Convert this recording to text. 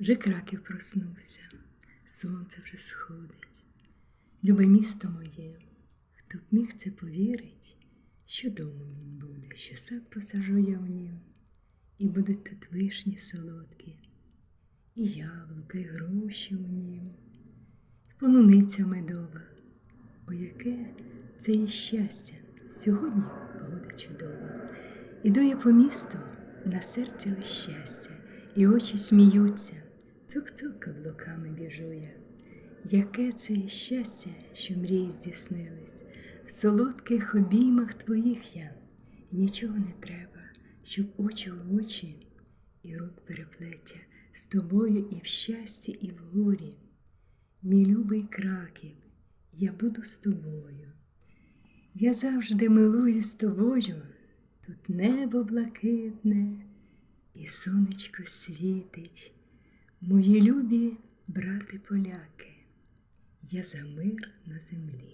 Вже краків проснувся, сонце вже сходить. Любе місто моє, хто б міг це повірить, що домом він буде, що сад посажу я в нім, і будуть тут вишні солодкі, і яблука, і гроші у нім, і полуниця медова. О, яке це є щастя! Сьогодні погода чудова. Іду я по місту, на серці лиш щастя, і очі сміються, цук-цук каблуками біжу я. Яке це щастя, що мрії здійснились, в солодких обіймах твоїх я, нічого не треба, щоб очі в очі і рук переплеття з тобою і в щасті, і в горі. Мій любий краків, я буду з тобою. Я завжди милую з тобою, тут небо блакитне, і сонечко світить, мої любі брати поляки, я за мир на землі.